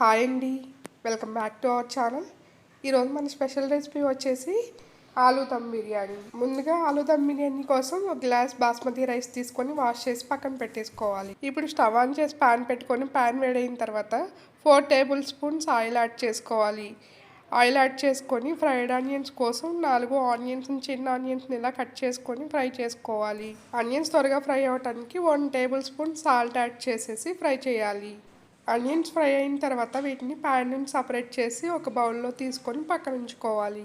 Hi అండి. Welcome back to our channel. ఈరోజు మన స్పెషల్ రెసిపీ వచ్చేసి ఆలూ దమ్ బిర్యానీ. ముందుగా ఆలూ దమ్ బిర్యానీ కోసం ఒక గ్లాస్ బాస్మతి రైస్ తీసుకొని వాష్ చేసి పక్కన పెట్టేసుకోవాలి. ఇప్పుడు స్టవ్ ఆన్ చేసి పాన్ పెట్టుకొని పాన్ వేడైన తర్వాత four table spoons oil add చేసుకోవాలి. ఆయిల్ యాడ్ చేసుకొని ఫ్రైడ్ ఆనియన్స్ కోసం నాలుగు ఆనియన్స్ చిన్న ఆనియన్స్ని ఇలా కట్ చేసుకొని ఫ్రై చేసుకోవాలి. ఆనియన్స్ త్వరగా ఫ్రై అవ్వడానికి one tablespoon salt add చేసేసి ఫ్రై చేయాలి. ఆనియన్స్ ఫ్రై అయిన తర్వాత వీటిని ప్యాన్ నుంచి సపరేట్ చేసి ఒక బౌల్లో తీసుకొని పక్కన ఉంచుకోవాలి.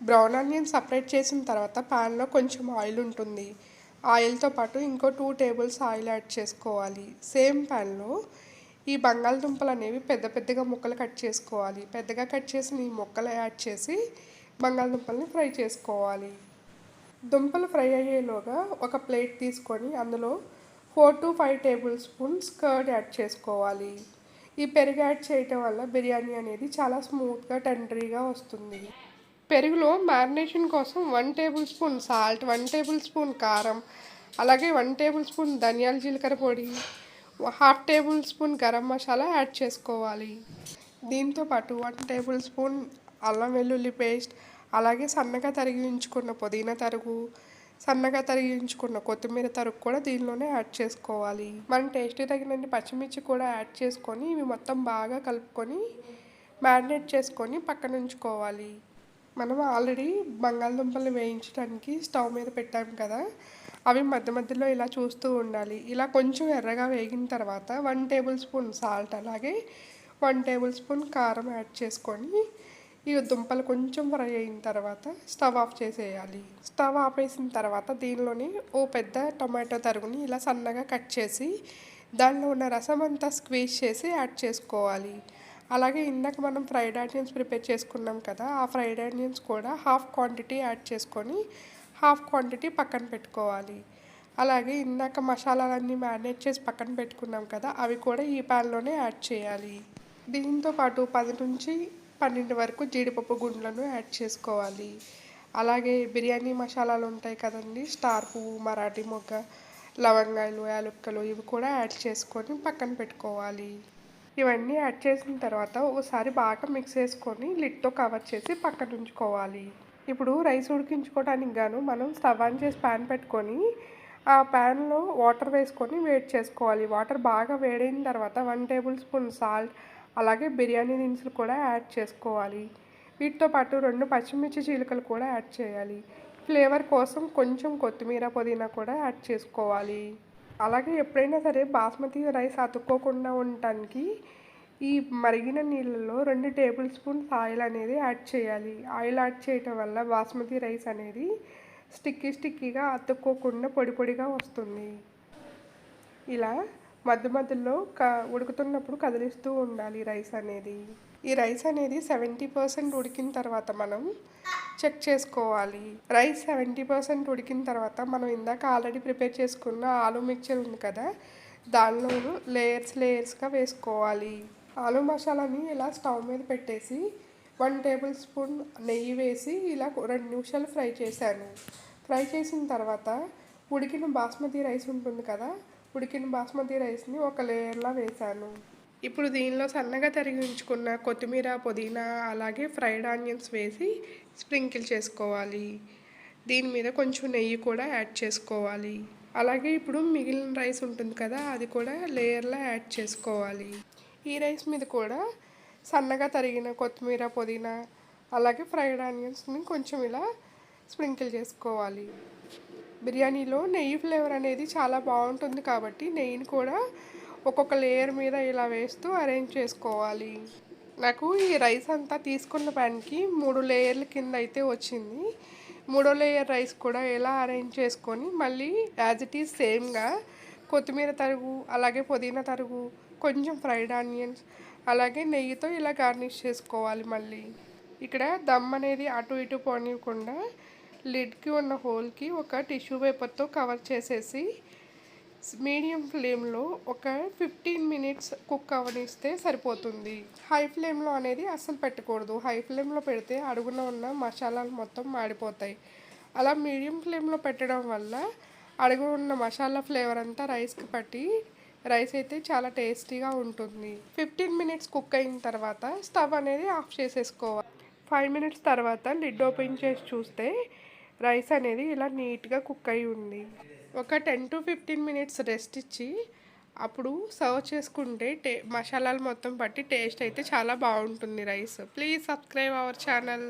బ్రౌన్ ఆనియన్ సపరేట్ చేసిన తర్వాత ప్యాన్లో కొంచెం ఆయిల్ ఉంటుంది. ఆయిల్తో పాటు ఇంకో టూ టేబుల్స్ ఆయిల్ యాడ్ చేసుకోవాలి. సేమ్ ప్యాన్లో ఈ బంగాళదుంపలు అనేవి పెద్ద పెద్దగా ముక్కలు కట్ చేసుకోవాలి. పెద్దగా కట్ చేసిన ఈ ముక్కలు యాడ్ చేసి బంగాళదుంపల్ని ఫ్రై చేసుకోవాలి. దుంపలు ఫ్రై అయ్యేలోగా ఒక ప్లేట్ తీసుకొని అందులో four to five tablespoons curd add చేసుకోవాలి. ఈ పెరుగు యాడ్ చేయటం వల్ల బిర్యానీ అనేది చాలా స్మూత్గా టెండరీగా వస్తుంది. పెరుగులో మ్యారినేషన్ కోసం one tablespoon salt one tablespoon కారం అలాగే వన్ టేబుల్ స్పూన్ ధనియాల జీలకర్ర పొడి half tablespoon garam masala add చేసుకోవాలి. దీంతో పాటు వన్ టేబుల్ స్పూన్ అల్లం వెల్లుల్లి పేస్ట్ అలాగే సన్నగా తరిగి ఉంచుకున్న పుదీనా తరుగు సన్నగా తరిగించుకున్న కొత్తిమీర తరుగు కూడా దీనిలోనే యాడ్ చేసుకోవాలి. మనం టేస్ట్ తగినన్ని పచ్చిమిర్చి కూడా యాడ్ చేసుకొని ఇవి మొత్తం బాగా కలుపుకొని మ్యారినేట్ చేసుకొని పక్కన ఉంచుకోవాలి. మనం ఆల్రెడీ బంగాళదుంపలు వేయించడానికి స్టవ్ మీద పెట్టాం కదా అవి మధ్య మధ్యలో ఇలా చూస్తూ ఉండాలి. ఇలా కొంచెం ఎర్రగా వేగిన తర్వాత వన్ టేబుల్ స్పూన్ సాల్ట్ అలాగే వన్ టేబుల్ స్పూన్ కారం యాడ్ చేసుకొని ఈ దుంపలు కొంచెం ఫ్రై అయిన తర్వాత స్టవ్ ఆఫ్ చేసేయాలి. స్టవ్ ఆపేసిన తర్వాత దీనిలోని ఓ పెద్ద టొమాటో తరుగుని ఇలా సన్నగా కట్ చేసి దానిలో ఉన్న రసం అంతా స్క్వీజ్ చేసి యాడ్ చేసుకోవాలి. అలాగే ఇందాక మనం ఫ్రైడ్ ఆనియన్స్ ప్రిపేర్ చేసుకున్నాం కదా ఆ ఫ్రైడ్ ఆనియన్స్ కూడా హాఫ్ క్వాంటిటీ యాడ్ చేసుకొని హాఫ్ క్వాంటిటీ పక్కన పెట్టుకోవాలి. అలాగే ఇందాక మసాలాలన్నీ మ్యారినేట్ చేసి పక్కన పెట్టుకున్నాం కదా అవి కూడా ఈ ప్యాన్లోనే యాడ్ చేయాలి. దీంతో పాటు పది నుంచి పన్నెండు వరకు జీడిపప్పు గుండ్లను యాడ్ చేసుకోవాలి. అలాగే బిర్యానీ మసాలాలు ఉంటాయి కదండి స్టార్ పువ్వు మరాఠీ మొగ్గ లవంగాయలు యాలుక్కలు ఇవి కూడా యాడ్ చేసుకొని పక్కన పెట్టుకోవాలి. ఇవన్నీ యాడ్ చేసిన తర్వాత ఒకసారి బాగా మిక్స్ చేసుకొని లిడ్తో కవర్ చేసి పక్కన ఉంచుకోవాలి. ఇప్పుడు రైస్ ఉడికించుకోవడానికి గాను మనం స్టవ్ ఆన్ చేసి ప్యాన్ పెట్టుకొని ఆ ప్యాన్లో వాటర్ వేసుకొని వేడి చేసుకోవాలి. వాటర్ బాగా వేడైన తర్వాత వన్ టేబుల్ స్పూన్ సాల్ట్ అలాగే బిర్యానీ దినుసులు కూడా యాడ్ చేసుకోవాలి. వీటితో పాటు రెండు పచ్చిమిర్చి చీలికలు కూడా యాడ్ చేయాలి. ఫ్లేవర్ కోసం కొంచెం కొత్తిమీర పుదీనా కూడా యాడ్ చేసుకోవాలి. అలాగే ఎప్పుడైనా సరే బాస్మతి రైస్ అతుక్కోకుండా ఉండటానికి ఈ మరిగిన నీళ్ళలో రెండు టేబుల్ స్పూన్స్ ఆయిల్ అనేది యాడ్ చేయాలి. ఆయిల్ యాడ్ చేయటం వల్ల బాస్మతి రైస్ అనేది స్టిక్కీ స్టిక్కీగా అతుక్కోకుండా పొడి పొడిగా వస్తుంది. ఇలా మధ్య మధ్యలో క ఉడుకుతున్నప్పుడు కదిలిస్తూ ఉండాలి రైస్ అనేది. ఈ రైస్ అనేది సెవెంటీ పర్సెంట్ ఉడికిన తర్వాత మనం చెక్ చేసుకోవాలి. రైస్ సెవెంటీ పర్సెంట్ ఉడికిన తర్వాత మనం ఇందాక ఆల్రెడీ ప్రిపేర్ చేసుకున్న ఆలు మిక్చర్ ఉంది కదా దానిలోనూ లేయర్స్ లేయర్స్గా వేసుకోవాలి. ఆలు మసాలాని ఇలా స్టవ్ మీద పెట్టేసి వన్ టేబుల్ స్పూన్ నెయ్యి వేసి ఇలా రెండు నిమిషాలు ఫ్రై చేశాను. ఫ్రై చేసిన తర్వాత ఉడికిన బాస్మతి రైస్ ఉంటుంది కదా ఉడికిన బాస్మతి రైస్ని ఒక లేయర్లా వేశాను ఇప్పుడు దీనిలో సన్నగా తరిగి ఉంచుకున్న కొత్తిమీర పుదీనా అలాగే ఫ్రైడ్ ఆనియన్స్ వేసి స్ప్రింకిల్ చేసుకోవాలి. దీని మీద కొంచెం నెయ్యి కూడా యాడ్ చేసుకోవాలి. అలాగే ఇప్పుడు మిగిలిన రైస్ ఉంటుంది కదా అది కూడా లేయర్లా యాడ్ చేసుకోవాలి. ఈ రైస్ మీద కూడా సన్నగా తరిగిన కొత్తిమీర పుదీనా అలాగే ఫ్రైడ్ ఆనియన్స్ని కొంచెం ఇలా స్ప్రింకిల్ చేసుకోవాలి. బిర్యానీలో నెయ్యి ఫ్లేవర్ అనేది చాలా బాగుంటుంది కాబట్టి నెయ్యిని కూడా ఒక్కొక్క లేయర్ మీద ఇలా వేస్తూ అరేంజ్ చేసుకోవాలి. నాకు ఈ రైస్ అంతా తీసుకున్న ప్యాన్కి మూడు లేయర్ల కింద అయితే వచ్చింది. మూడో లేయర్ రైస్ కూడా ఎలా అరేంజ్ చేసుకొని మళ్ళీ యాజ్ ఇట్ ఈజ్ సేమ్గా కొత్తిమీర తరుగు అలాగే పుదీనా తరుగు కొంచెం ఫ్రైడ్ ఆనియన్స్ అలాగే నెయ్యితో ఇలా గార్నిష్ చేసుకోవాలి మళ్ళీ. ఇక్కడ దమ్ అనేది అటు ఇటు పోనివ్వకుండా లిడ్కి ఉన్న హోల్కి ఒక టిష్యూ పేపర్తో కవర్ చేసేసి మీడియం ఫ్లేమ్లో ఒక ఫిఫ్టీన్ మినిట్స్ కుక్ అవనిస్తే సరిపోతుంది. హై ఫ్లేమ్లో అనేది అస్సలు పెట్టకూడదు. హై ఫ్లేమ్లో పెడితే అడుగున ఉన్న మసాలాలు మొత్తం మాడిపోతాయి. అలా మీడియం ఫ్లేమ్లో పెట్టడం వల్ల అడుగున ఉన్న మసాలా ఫ్లేవర్ అంతా రైస్కి పట్టి రైస్ అయితే చాలా టేస్టీగా ఉంటుంది. ఫిఫ్టీన్ మినిట్స్ కుక్ అయిన తర్వాత స్టవ్ అనేది ఆఫ్ చేసేసుకోవాలి. ఫైవ్ మినిట్స్ తర్వాత లిడ్ ఓపెన్ చేసి చూస్తే రైస్ అనేది ఇలా నీట్గా కుక్ అయి ఉంది. ఒక ten to fifteen minutes rest ఇచ్చి అప్పుడు సర్వ్ చేసుకుంటే టే మసాలాలు మొత్తం పట్టి టేస్ట్ అయితే చాలా బాగుంటుంది rice. Please subscribe our channel.